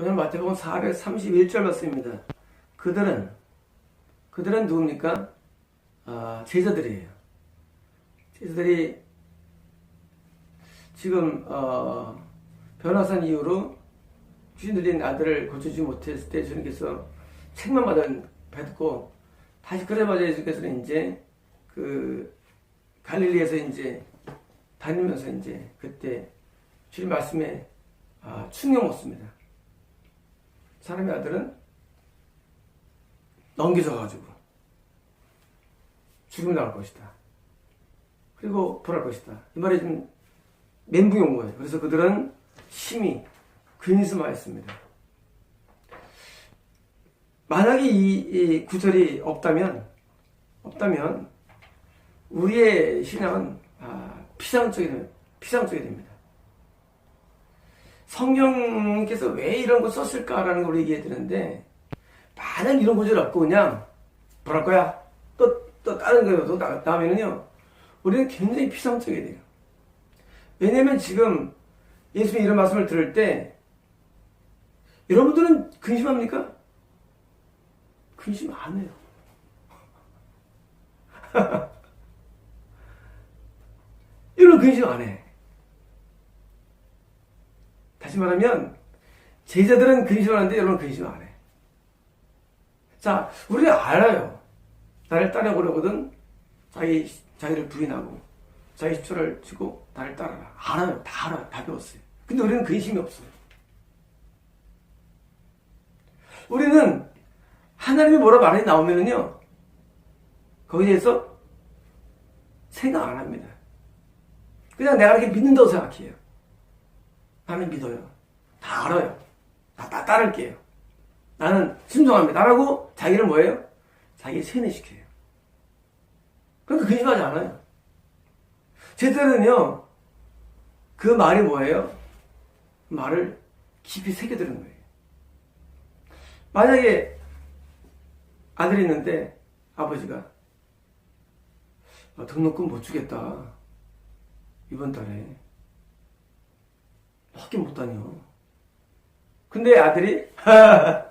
오늘 마태복음 431절 말씀입니다. 그들은 그들은 누굽니까? 아, 제자들이에요. 제자들이 지금 어, 변화산 이후로 주인 들린 아들을 고쳐주지 못했을 때 주님께서 책만 받은 받고 다시 그래마자 예수께서는 이제 그 갈릴리에서 이제 다니면서 이제 그때 주님 말씀에 아, 충격 먹습니다. 사람의 아들은 넘겨져가지고 죽음 나올 것이다. 그리고 불할 것이다. 이 말이 좀 멘붕이 온 거예요. 그래서 그들은 심히 근심하였습니다. 만약에 이, 이 구절이 없다면, 없다면, 우리의 신앙은, 아, 피상적이. 피상적이 됩니다. 성경께서 왜 이런 거 썼을까라는 걸 얘기해 드는데, 만약 이런 구절 없고 그냥, 뭐랄 거야? 또, 또 다른 거요. 또 나, 나오면은요, 우리는 굉장히 피상적이 돼요. 왜냐면 지금 예수님이 이런 말씀을 들을 때, 여러분들은 근심합니까? 근심 안 해요. 이런 근심 안 해. 다시 말하면, 제자들은 근심하는데 여러분 근심 안 해. 자, 우리는 알아요. 나를 따라오려거든 자기, 자기를 부인하고, 자기 십초를 지고 나를 따라라. 알아요. 다 알아요. 다 배웠어요. 근데 우리는 근심이 없어요. 우리는 하나님이 뭐라 말이 나오면은요, 거기에 대해서 생각 안 합니다. 그냥 내가 이렇게 믿는다고 생각해요. 나는 믿어요. 다 알아요. 다, 다 따를게요. 나는 순종합니다. 라고 자기를 뭐예요? 자기 세뇌시켜요. 그러니까 근심하지 않아요. 제자는요, 그 말이 뭐예요? 말을 깊이 새겨드는 거예요. 만약에 아들이 있는데 아버지가 아, 등록금 못 주겠다. 이번 달에 학교 못 다녀. 근데 아들이 아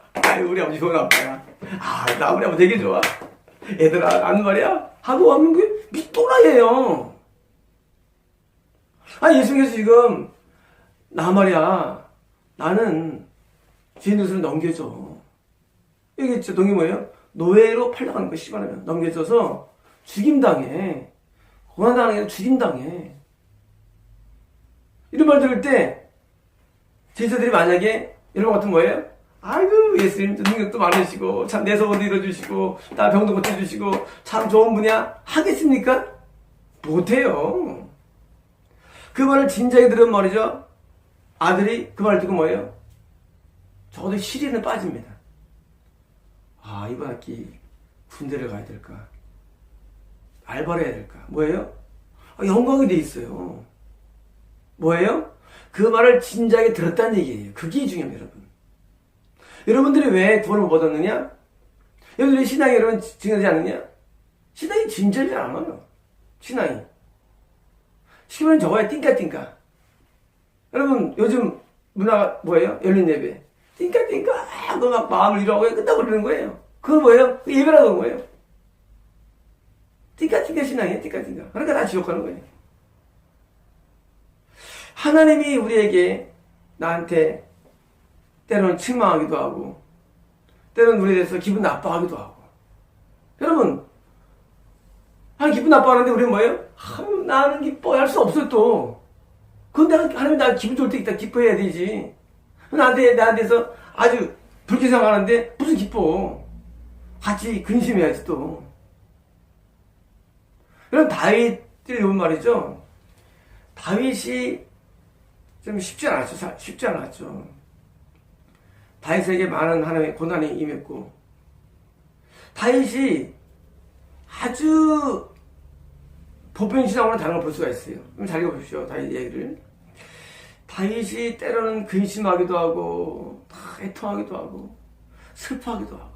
우리 아버지 좋은 아빠야. 아, 나 우리 아버지 되게 좋아. 얘들아, 안 말이야? 하고 하는 게 밑도라예요. 아, 예수님께서 지금, 나 말이야. 나는 주인 것을 넘겨줘. 이게 저 동이 뭐예요? 노예로 팔려가는 거 씨발하면 넘겨줘서 죽임당해. 아니라 죽임당해. 이런 말 들을 때, 제자들이 만약에 것 같은 뭐예요? 아이고, 예수님 능력도 많으시고, 참 내 소원도 이뤄주시고, 나 병도 고쳐주시고, 참 좋은 분이야? 하겠습니까? 못해요. 그 말을 진작에 들은 말이죠. 아들이 그 말을 듣고 뭐예요? 적어도 시리는 빠집니다. 아, 이번 학기 군대를 가야 될까? 알바를 해야 될까? 뭐예요? 아, 영광이 돼 있어요. 뭐예요? 그 말을 진작에 들었다는 얘기예요. 그게 중요합니다, 여러분. 여러분들이 왜 구원을 못 얻었느냐? 여러분들이 신앙이 여러분 증명되지 않느냐? 신앙이 진짜지 않아요. 신앙이. 쉽게 말하면 저거야, 띵까띵까. 여러분, 요즘 문화가 뭐예요? 열린 예배. 띵까띵까 하고 막 마음을 이루고 끝나버리는 거예요. 그건 뭐예요? 그 예배라고 거예요. 띵까띵까 신앙이에요, 띵까띵까. 그러니까 다 지옥 가는 거예요. 하나님이 우리에게, 나한테 때로는 책망하기도 하고, 때로는 우리에 대해서 기분 나빠하기도 하고. 여러분, 한 기분 나빠하는데 우리는 뭐예요? 아, 나는 기뻐할 수 없어 또. 그건 내가 하나님 나 기분 좋을 때 있다 기뻐해야 되지. 나한테 나한테서 아주 불쾌 생각하는데 무슨 기뻐? 같이 근심해야지 또. 여러분 다윗을 이런 말이죠. 다윗이 좀 쉽지 않았죠. 쉽지 않았죠. 다윗에게 많은 하나님의 고난이 임했고 다윗이 아주 보편신앙으로 다른 걸 볼 수가 있어요. 그럼 잘 읽어보십시오. 다윗 얘기를. 다윗이 때로는 근심하기도 하고, 다 애통하기도 하고, 슬퍼하기도 하고.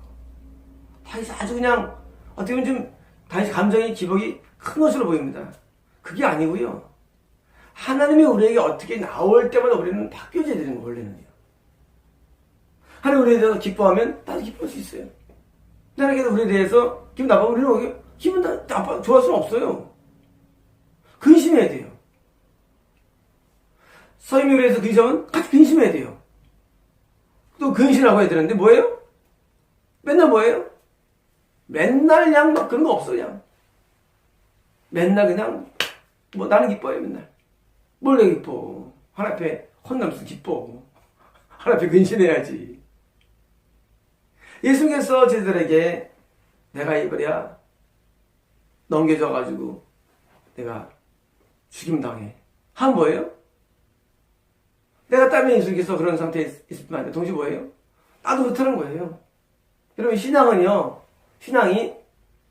다윗이 아주 그냥, 어떻게 보면 좀, 다윗 감정의 기복이 큰 것으로 보입니다. 그게 아니고요. 하나님이 우리에게 어떻게 나올 때마다 우리는 바뀌어져야 되는 거예요, 원래는요. 하나님 우리에 대해서 기뻐하면 나도 기뻐할 수 있어요. 하나님께서 우리에 대해서 기분 나빠면 우리는 기분 나, 나빠, 좋아할 수는 없어요. 근심해야 돼요. 서임이 그래서 근심하면 같이 근심해야 돼요. 또 근심하고 해야 되는데 뭐예요? 맨날 뭐예요? 맨날 그냥 막 그런 거 없어 그냥. 맨날 그냥 뭐 나는 기뻐요 맨날. 뭘내 기뻐? 하나 앞에 혼나면서 기뻐. 하나 앞에 근심해야지. 예수님께서 저희들에게 내가 이거야 넘겨져가지고 내가 죽임당해. 한 뭐예요? 내가 따면 예수님께서 그런 상태에 있을 뿐만 아니라 동시에 뭐예요? 나도 그렇다는 거예요. 여러분 신앙은요. 신앙이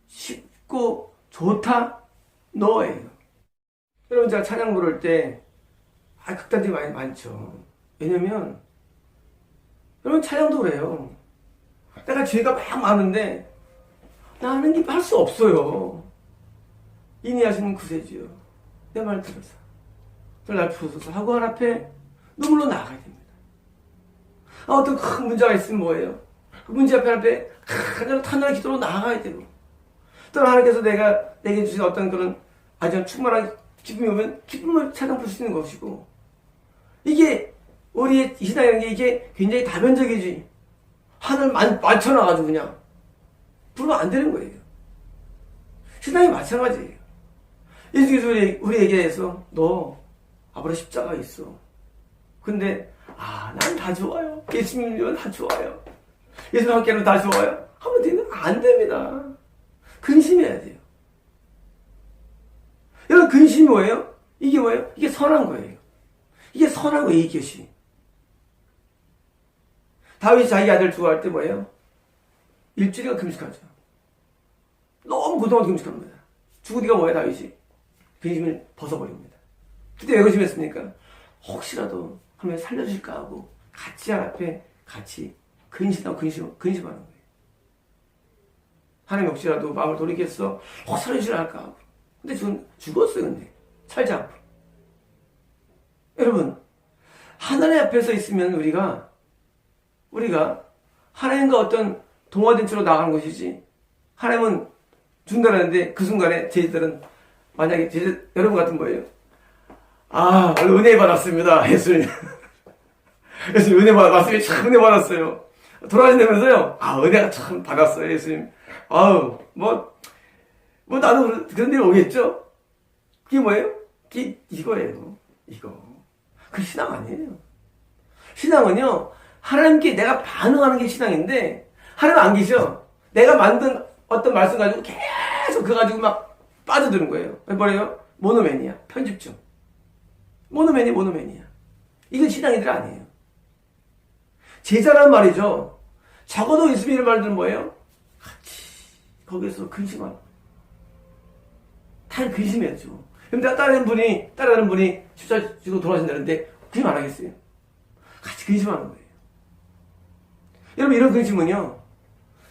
쉽고 좋다? 너예요. 여러분 제가 찬양 부를 때 아, 극단들이 많이 많죠. 왜냐면 여러분 찬양도 그래요. 내가 죄가 막 많은데 나는 기뻐할 수 없어요. 인이하시는 구세주요. 내 말 들어서 날 부어서 하고 한 앞에 눈물로 나가야 됩니다. 아, 어떤 큰 문제가 있으면 뭐예요? 그 문제 앞에 앞에 그냥 탄원의 기도로 나아가야 되고 또 하나님께서 내가 내게 주신 어떤 그런 아주 충만한 기쁨이 오면 기쁨을 찾아 볼 수 있는 것이고 이게 우리의 신앙이라는 게 이게 굉장히 다변적이지 하늘 만, 맞춰놔가지고 그냥 부르면 안 되는 거예요. 신앙이 마찬가지예요. 예수께서 우리, 우리에게 해서 너 앞으로 십자가 있어. 근데 아, 난 다 좋아요. 예수님이면 다 좋아요. 예수님 함께는 다 좋아요. 하면 되면 안 됩니다. 근심해야 돼요. 여러분 근심이 뭐예요? 이게 뭐예요? 이게 선한 거예요. 이게 선한 거예요, 이 것이. 다윗이 자기 아들 죽어갈 때 뭐예요? 일주일간 금식하죠. 너무 그동안 금식합니다. 죽으니까 뭐예요, 다윗이? 근심을 벗어버립니다. 그때 왜 근심했습니까? 혹시라도 하면 살려주실까 하고 같이 앞에 같이 근심하고 근심, 근심하는 거예요. 하나님 혹시라도 마음을 돌이켰어. 혹 살려주실 할까 하고. 근데 죽, 죽었어요, 근데. 살지 않고. 여러분, 하나님 앞에서 있으면 우리가, 우리가 하나님과 어떤 동화된 채로 나가는 것이지, 하나님은 준다는데 그 순간에 제자들은 만약에 제자, 여러분 같은 거예요. 아, 은혜 받았습니다. 예수님. 예수님 은혜 받았어요. 참 은혜 받았어요. 돌아가신다면서요. 아, 은혜가 참 받았어요. 예수님. 아우, 뭐, 뭐 나도 그런 일 오겠죠? 그게 뭐예요? 그게 이거예요. 이거. 그 신앙 아니에요. 신앙은요, 하나님께 내가 반응하는 게 신앙인데, 하나님 안 계셔. 내가 만든 어떤 말씀 가지고 계속 그거 가지고 막 빠져드는 거예요. 뭐래요? 모노맨이야. 편집중. 모노맨이 모노맨이야. 이건 신앙이들 아니에요. 제자란 말이죠. 적어도 예수님의 말들은 뭐예요? 같이 거기서 근심하고 다 근심했죠. 근데 다른 분이 다른 분이 십자 지고 돌아가신다는데 근심 안 하겠어요? 같이 근심하는 거예요. 여러분 이런 근심은요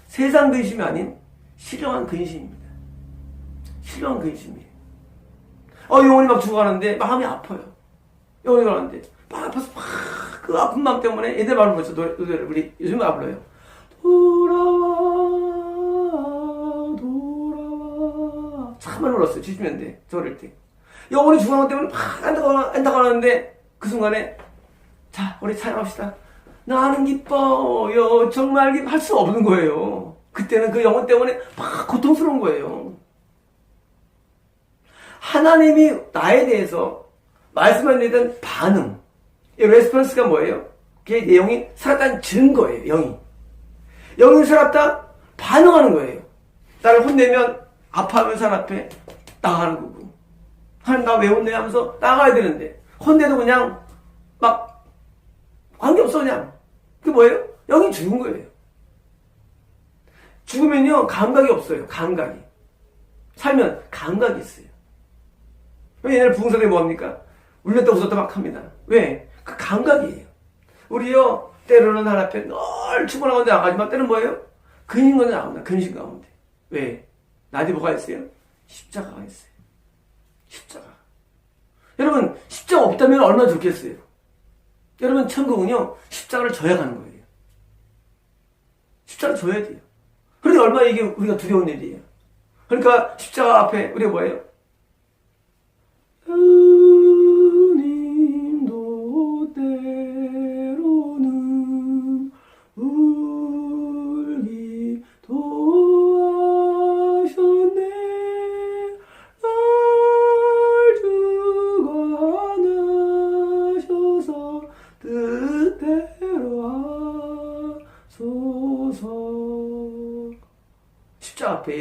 세상 근심이 아닌 신령한 근심입니다. 신령한 근심이에요. 어 영혼이 막 죽어가는데 마음이 아파요. 영혼이 가는데 막 아파서 막 그 아픈 마음 때문에 애들 말을 보죠 노래를 우리 요즘 말 불러요. 참말 불렀어요 70년대 저 어릴 때. 영혼이 죽어가는 때문에 막 안다가 안다가 하는데 그 순간에 자 우리 찬양합시다. 나는 기뻐요. 정말 할 수 없는 거예요. 그때는 그 영혼 때문에 막 고통스러운 거예요. 하나님이 나에 대해서 말씀하는 반응. 이 레스폰스가 뭐예요? 그게 내용이 살았다는 증거예요 영이. 영이 살았다 반응하는 거예요. 나를 혼내면 아파하면 사람 앞에 나가는 거고 하나님 나 왜 혼내 하면서 나가야 되는데 혼내도 그냥 막 관계없어 그냥 그게 뭐예요? 영이 죽은 거예요 죽으면요 감각이 없어요 감각이 살면 감각이 있어요 왜 얘네를 부흥사들이 뭐합니까? 울렸다 웃었다 막 합니다 왜? 그 감각이에요 우리요 때로는 하나 앞에 늘 충분한 건데 나가지만 때는 뭐예요? 근심 건데 나옵니다 근심 가운데 왜? 나디 뭐가 있어요? 십자가가 있어요 십자가 여러분 십자가 없다면 얼마나 좋겠어요 여러분 천국은요 십자가를 져야 가는 거예요 십자가 줘야 돼요. 그런데 얼마나 이게 우리가 두려운 일이에요. 그러니까 십자가 앞에 우리가 뭐예요?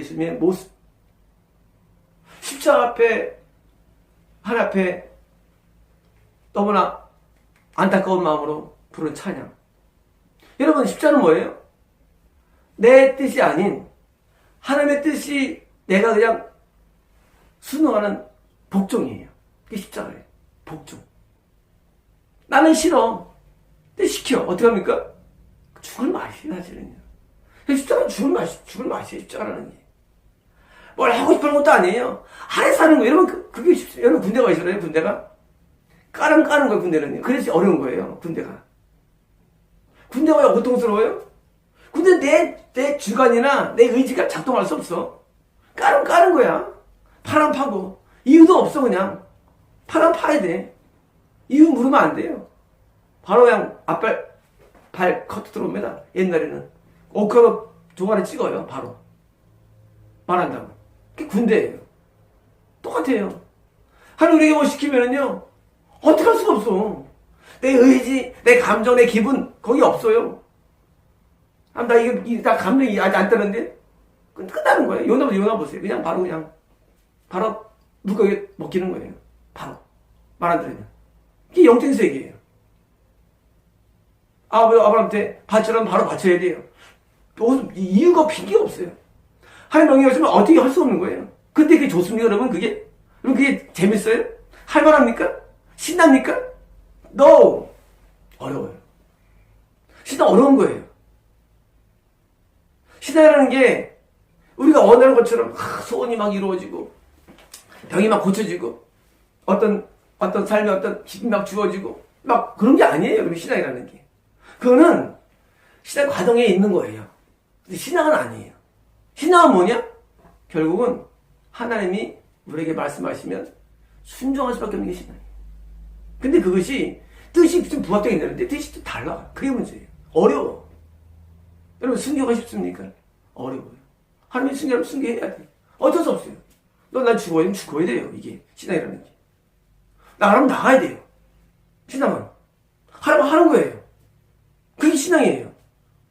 예수님의 모습 십자가 앞에 하나 앞에 너무나 안타까운 마음으로 부른 찬양. 여러분, 십자는 뭐예요? 내 뜻이 아닌 하나님의 뜻이 내가 그냥 순응하는 복종이에요. 그게 십자가예요. 복종. 나는 싫어. 근데 시켜. 어떻게 합니까? 죽을 맛이 사실은요. 십자가는 죽을 맛이, 죽을 맛이에요. 십자가라는 게. 뭘 하고 싶은 것도 아니에요. 안에 사는 거. 여러분, 그, 그게 쉽 여러분, 군대 가시잖아요, 군대가. 까름 까는 거예요, 군대는요. 그래서 어려운 거예요, 군대가. 군대가 왜 고통스러워요? 군대 내, 내 주관이나 내 의지가 작동할 수 없어. 까름 까는 거야. 파란 파고. 이유도 없어, 그냥. 파란 파야 돼. 이유 물으면 안 돼요. 바로 그냥 앞발, 발 커트 들어옵니다. 옛날에는. 오카가 조간에 찍어요, 바로. 말한다고. 그게 군대예요. 똑같아요. 하나님 우리에게 뭐 시키면은요, 어떻게 할 수가 없어. 내 의지, 내 감정, 내 기분, 거기 없어요. 아, 나 이거, 이- 나 감정이 아직 안 뜨는데? 끝- 끝나는 거예요. 요나, 요나 보세요. 그냥 바로 그냥, 바로 물고기 먹히는 거예요. 바로. 말 안 들으면. 이게 영적 세계예요. 아버지한테 바치라면 바로 바쳐야 돼요. 이유가 핑계가 없어요. 하나님 명령이 없으면 어떻게 할 수 없는 거예요. 근데 그게 좋습니까, 여러분? 그게? 여러분, 그게 재밌어요? 할만합니까? 신납니까? No! 어려워요. 신나 어려운 거예요. 신앙이라는 게 우리가 원하는 것처럼 아, 소원이 막 이루어지고 병이 막 고쳐지고 어떤 어떤 삶의 어떤 힘이 막 주어지고 막 그런 게 아니에요. 여러분 신앙이라는 게 그거는 신앙 과정에 있는 거예요. 근데 신앙은 아니에요. 신앙은 뭐냐? 결국은 하나님이 우리에게 말씀하시면 순종할 수밖에 없는 게 신앙이에요. 근데 그것이 뜻이 좀 부합되긴 되는데 뜻이 좀 달라. 그게 문제예요. 어려워. 여러분 순교가 쉽습니까? 어려워요. 하나님 순교하면 순교해야 돼. 어쩔 수 없어요. 너난 죽어야 되면 죽어야 돼요. 이게 신앙이라는 게. 나가면 나가야 돼요. 신앙은. 하라면 하는 거예요. 그게 신앙이에요.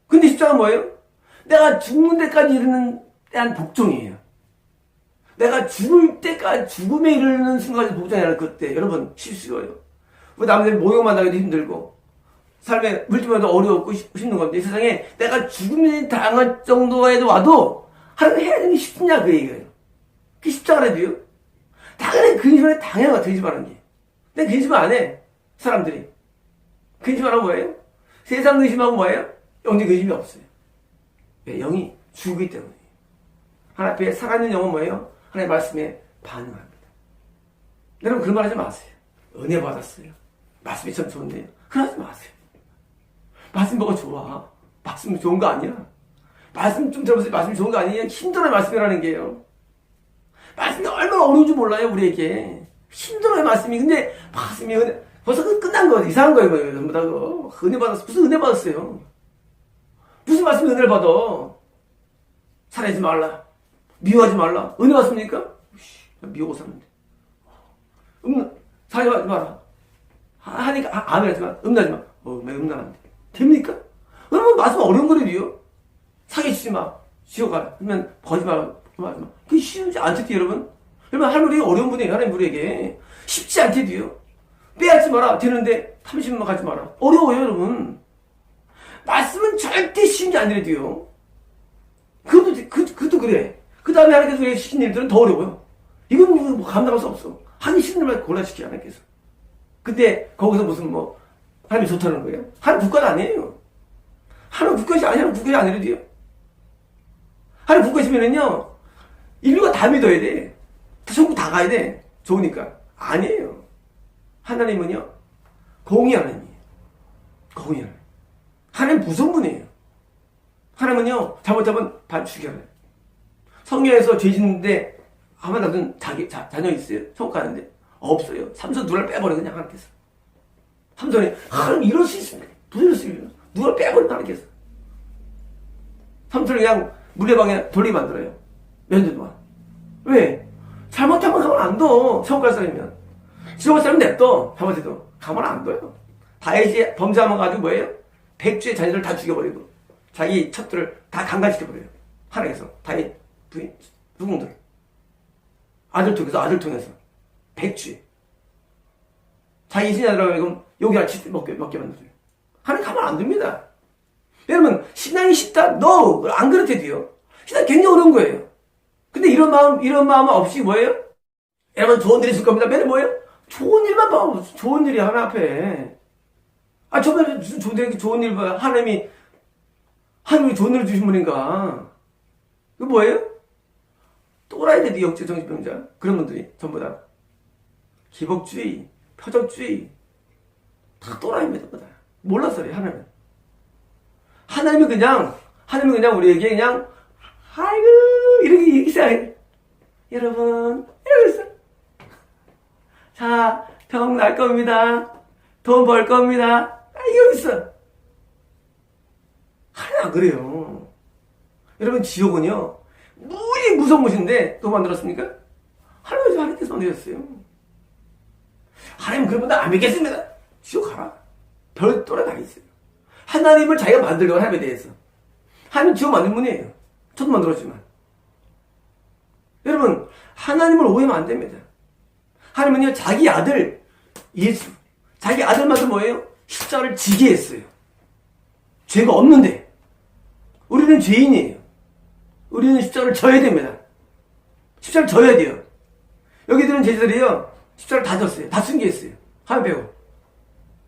근데 십자가 뭐예요? 내가 죽는 데까지 이르는 대한 복종이에요. 내가 죽을 때까지 죽음에 이르는 순간까지 복종이 아니라 그때 여러분 쉽시고요. 뭐 남들 모욕 만나기도 힘들고 삶에 물질마다 어려웠고 힘- 힘든 건데 이 세상에 내가 죽음에 당할 정도에도 와도 하나님 해야 되는 게 쉽냐 그 얘기예요. 그게 십자가라도요. 당연히 근심을 당해가 근심하는 게. 근데 근심 안 해. 사람들이. 근심하는 뭐예요? 세상 근심하고 뭐예요? 영적 근심이 없어요. 왜? 영이 죽기 때문에. 하나님 앞에 살아있는 영은 뭐예요? 하나님의 말씀에 반응합니다. 여러분 그런 말 하지 마세요. 은혜 받았어요. 말씀이 참 좋은데요. 그러지 마세요. 말씀 뭐가 좋아. 말씀 좋은 거 아니야. 말씀 좀 들어보세요. 말씀 좋은 거 아니에요. 힘들어요, 말씀이라는 게요. 말씀이 얼마나 어려운지 몰라요, 우리에게. 힘들어요, 말씀이. 근데 말씀이 은혜, 벌써 끝- 끝난 거예요. 이상한 거예요, 뭐, 전부 다. 은혜 받았어. 무슨 은혜 받았어요? 무슨 말씀이 은혜를 받아? 살아지 말라. 미워하지 말라. 은혜 받습니까? 씨, 미워고 사는데. 음, 살아지 마라. 하- 하니까, 아, 아멘 하지만, 음나지 마. 어, 매 음란한데. 됩니까? 여러분, 말씀 어려운 거래요. 사기치지 마. 지옥 가라. 그러면 거짓말 하지 마. 그게 쉬운지 않겠지, 여러분? 여러분, 하늘이 어려운 분이에요, 하나님 우리에게. 쉽지 않겠지요. 빼앗지 마라. 되는데, 탐심만 가지 마라. 어려워요, 여러분. 말씀은 절대 쉬운 게 아니래도요. 그것도, 그, 그것도 그래. 그 다음에 하나님께서 시킨 일들은 더 어려워요. 이건 뭐 감당할 수 없어. 하기 싫은 일만 골라시켜, 하나님께서. 근데 거기서 무슨 뭐, 하나님이 좋다는 거예요? 하나님 국가는 아니에요. 하나님 국가시 아니야, 하나님 국가시 아니래도요. 하나님 국가시면은요, 인류가 다 믿어야 돼. 다 천국 다 가야 돼. 좋으니까. 아니에요. 하나님은요, 공의 하나님이에요. 공의 하나님. 하나님 무슨 분이에요? 하나님은요, 잘못하면 반 죽여요. 성경에서 죄 짓는데, 아마 나도 자기, 자, 자녀 있어요? 천국 가는데? 없어요. 삼손 누나를 빼버려, 그냥 하나님께서. 삼손이, 하나님 이럴 수 있습니다. 무슨 수 있어요? 누나를 빼버려, 하나님께서. 삼손을 그냥 물레방에 돌리 만들어요. 몇년 동안. 왜? 잘못하면 가만 안 둬. 천국 갈 사람이면. 지옥 갈 사람은 냅둬. 잘못해도. 가만 안 둬요. 다윗이 범죄하면 가지고 뭐예요? 백주의 자녀를 다 죽여버리고 자기 첩들을 다 강간시켜버려요. 하나님께서 다윗 부인 누궁들 아들 통해서 아들 통해서 백주에 자기 신하들하고 지금 여기 아치 먹게 먹게 만들어요. 하나님 가만 안 둡니다. 여러분 신앙이 쉽다? No 안 그렇대 도요. 신앙 굉장히 어려운 거예요. 근데 이런 마음 이런 마음 없이 뭐예요? 여러분 좋은 일 있을 겁니다. 맨날 뭐예요? 좋은 일만 봐. 좋은 일이 하나 앞에. 아, 저번에 무슨 좋은 일, 좋은 일 봐. 하나님이, 하나님이 좋은 일을 주신 분인가. 이거 뭐예요? 또라이들이 역제 정신병자. 그런 분들이 전부 다. 기복주의, 표적주의. 다 또라이입니다, 전부 다. 몰랐어요, 하나님. 하나님은 그냥, 하나님은 그냥 우리에게 그냥, 아이고, 이렇게 얘기해요. 여러분, 이러고 있어. 자, 병날 겁니다. 돈 벌 겁니다. 아, 이러고 있어. 하나 안 그래요. 여러분, 지옥은요, 무지 무서운 곳인데, 또 만들었습니까? 하나님께서 하나님께서 만드셨어요. 하나님 그런 분들 안 믿겠습니다. 지옥 가라. 별도로 다 있어요. 하나님을 자기가 만들려고 하나님에 대해서. 하나님 지옥 만든 분이에요. 저도 만들었지만. 여러분, 하나님을 오해하면 안 됩니다. 하나님은요, 자기 아들, 예수, 자기 아들마저 뭐예요? 십자가를 지게 했어요. 죄가 없는데. 우리는 죄인이에요. 우리는 십자가를 져야 됩니다. 십자가를 져야 돼요. 여기 들은 제자들이요, 십자가를 다 졌어요. 다 숨기했어요. 하나 배우.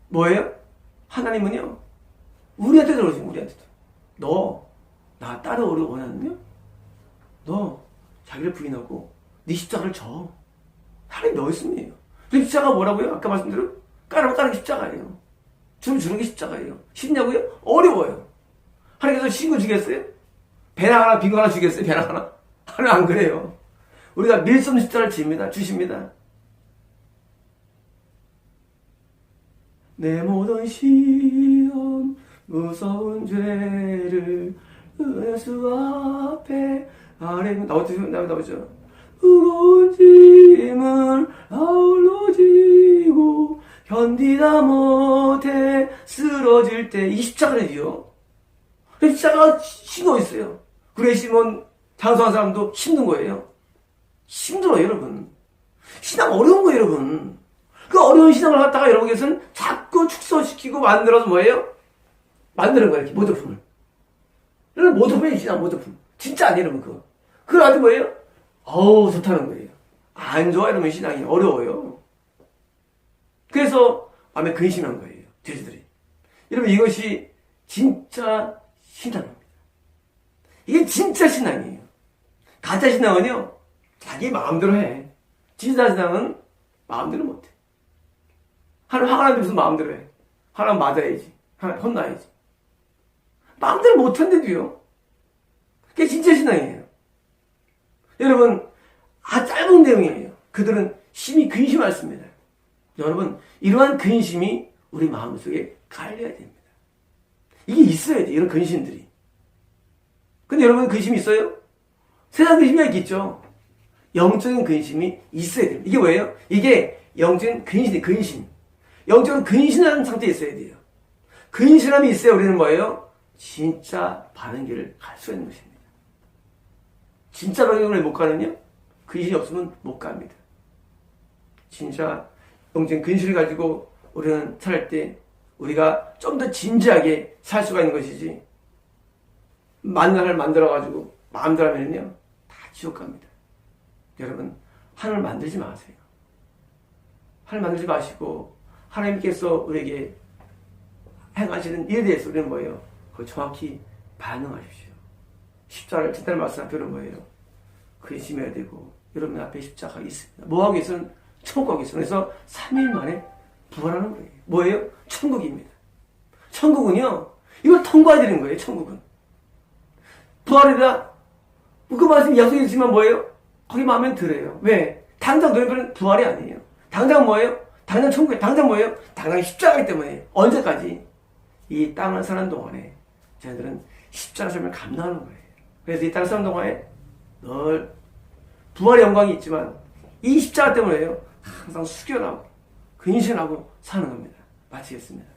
뭐예요? 하나님은요, 우리한테도 그러세요, 우리한테도. 너, 나 따라오려 원하는요? 너, 자기를 부인하고, 네 십자가를 져. 하나님 너였음이에요. 그 십자가 뭐라고요? 아까 말씀드린 까는 게 십자가예요. 춤 주는 게 십자가예요. 쉽냐고요? 어려워요. 하나님께서 신고 주겠어요? 배낭 하나, 빈 거 하나 주겠어요? 배낭 하나? 하나님 안 그래요. 우리가 밀섬 십자를 집니다. 주십니다. 내 모든 시험, 무서운 죄를 예수 앞에 아래 나오죠? 나오죠? 무거운 짐을 아울러 견디다 못해 쓰러질 때이 십자가를요. 십자가가 신고 있어요. 그래 시몬 장수한 사람도 힘든 거예요. 힘들어요, 여러분. 신앙 어려운 거예요, 여러분. 그 어려운 신앙을 갖다가 여러분께서는 자꾸 축소시키고 만들어서 뭐예요? 만드는 거예요, 이렇게 모조품을. 여러분, 모조품이 신앙, 모조품. 진짜 아니에요, 여러분, 그거. 그걸 아주 뭐예요? 어우, 좋다는 거예요. 안 좋아, 이러면 신앙이 어려워요. 그래서 마음에 근심한 거예요, 돼지들이. 여러분, 이것이 진짜 신앙입니다. 이게 진짜 신앙이에요. 가짜 신앙은요, 자기 마음대로 해. 진짜 신앙은 마음대로 못해. 하나님 화가 나면 무슨 마음대로 해. 하나님 맞아야지. 하나님 혼나야지. 마음대로 못한대도요. 그게 진짜 신앙이에요. 여러분, 아, 짧은 내용이에요. 그들은 심히 근심했습니다. 여러분, 이러한 근심이 우리 마음속에 깔려야 됩니다. 이게 있어야 돼, 이런 근심들이. 근데 여러분, 근심이 있어요? 세상 근심이 있겠죠. 영적인 근심이 있어야 돼요. 이게 뭐예요? 이게 영적인 근심, 근심. 영적인 근신하는 상태에 있어야 돼요. 근신함이 있어야 우리는 뭐예요? 진짜 바른 길을 갈 수 있는 것입니다. 진짜 바른 길을 못 가느냐? 근신이 없으면 못 갑니다. 진짜 영적인 근신을 가지고 우리는 살때 우리가 좀 더 진지하게 살 수가 있는 것이지 만나를 만들어가지고 마음대로 하면요 다 지옥 갑니다. 여러분 하늘 만들지 마세요. 하늘 만들지 마시고 하나님께서 우리에게 행하시는 일에 대해서 우리는 뭐예요? 그 정확히 반응하십시오. 십자가를 진단 말씀 앞에는 뭐예요? 근심해야 되고 여러분 앞에 십자가 있습니다. 뭐하고 있으면 천국하고 있어요. 그래서 3일 만에 부활하는 거예요. 뭐예요? 천국입니다. 천국은요, 이걸 통과해야 되는 거예요, 천국은. 부활이다. 그 말씀 약속이 있지만 뭐예요? 거기 마음에 들어요. 왜? 당장 노예별은 부활이 아니에요. 당장 뭐예요? 당장 천국에 당장 뭐예요? 당장 십자가이기 때문에 언제까지 이 땅을 사는 동안에 저희들은 십자가 삶을 감당하는 거예요. 그래서 이 땅을 사는 동안에 늘 부활의 영광이 있지만 이 십자가 때문에요. 항상 숙연하고 근신하고 사는 겁니다. 마치겠습니다.